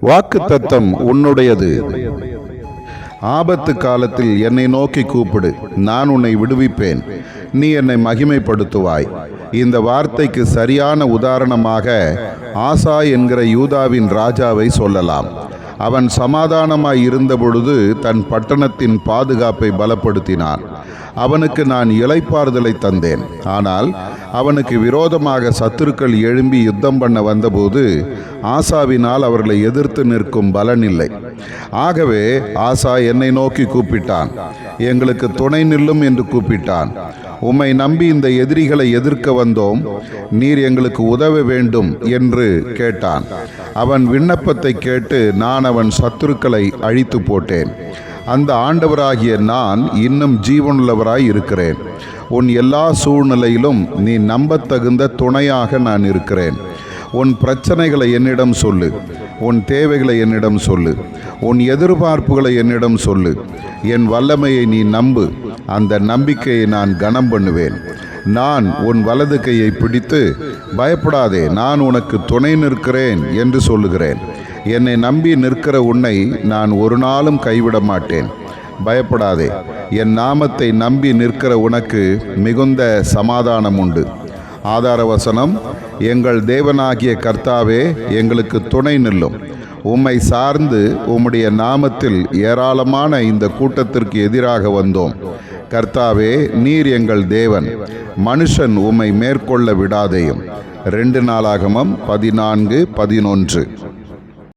வாக்கு தத்தம் உன்னுடையது. ஆபத்து காலத்தில் என்னை நோக்கி கூப்பிடு. நான் உன்னை விடுவிப்பேன். நீ என்னை மகிமைப்படுத்துவாய். இந்த வார்த்தைக்கு சரியான உதாரணமாக ஆசா என்கிற யூதாவின் ராஜாவை சொல்லலாம். அவன் சமாதானமாய் இருந்தபொழுது தன் பட்டணத்தின் பாதுகாப்பை பலப்படுத்தினான். அவனுக்கு நான் இளைப்பாறுதலை தந்தேன். ஆனால் அவனுக்கு விரோதமாக சத்துருக்கள் எழும்பி யுத்தம் பண்ண வந்தபோது ஆசாவினால் அவர்களை எதிர்த்து நிற்கும் பலன் இல்லை. ஆகவே ஆசா என்னை நோக்கி கூப்பிட்டான். எங்களுக்கு துணை நில்லும் என்று கூப்பிட்டான். உம்மை நம்பி இந்த எதிரிகளை எதிர்க்க வந்தோம். நீர் எங்களுக்கு உதவ வேண்டும் என்று கேட்டான். அவன் விண்ணப்பத்தை கேட்டு நான் அவன் சத்துருக்களை அழித்து போட்டேன். அந்த ஆண்டவராகிய நான் இன்னும் ஜீவனுள்ளவராய் இருக்கிறேன். உன் எல்லா சூழ்நிலையிலும் நீ நம்பத்தகுந்த துணையாக நான் இருக்கிறேன். உன் பிரச்சனைகளை என்னிடம் சொல்லு. உன் தேவைகளை என்னிடம் சொல்லு. உன் எதிர்பார்ப்புகளை என்னிடம் சொல்லு. என் வல்லமையை நீ நம்பு. அந்த நம்பிக்கையை நான் கனம் பண்ணுவேன். நான் உன் வலது கையை பிடித்து பயப்படாதே. நான் உனக்கு துணை நிற்கிறேன் என்று சொல்லுகிறேன். என்னை நம்பி நிற்கிற உன்னை நான் ஒரு நாளும் கைவிட மாட்டேன். பயப்படாதே. என் நாமத்தை நம்பி நிற்கிற உனக்கு மிகுந்த சமாதானம் உண்டு ஆதார வசனம் எங்கள் தேவனாகிய கர்த்தாவே எங்களுக்கு துணை நில்லும். உம்மை சார்ந்து உம்முடைய நாமத்தில் ஏராளமான இந்த கூட்டத்திற்கு எதிராக வந்தோம். கர்த்தாவே நீர் எங்கள் தேவன். மனுஷன் உம்மை மேற்கொள்ள விடாதேயும். ரெண்டு நாளாகமம் பதினான்கு பதினொன்று.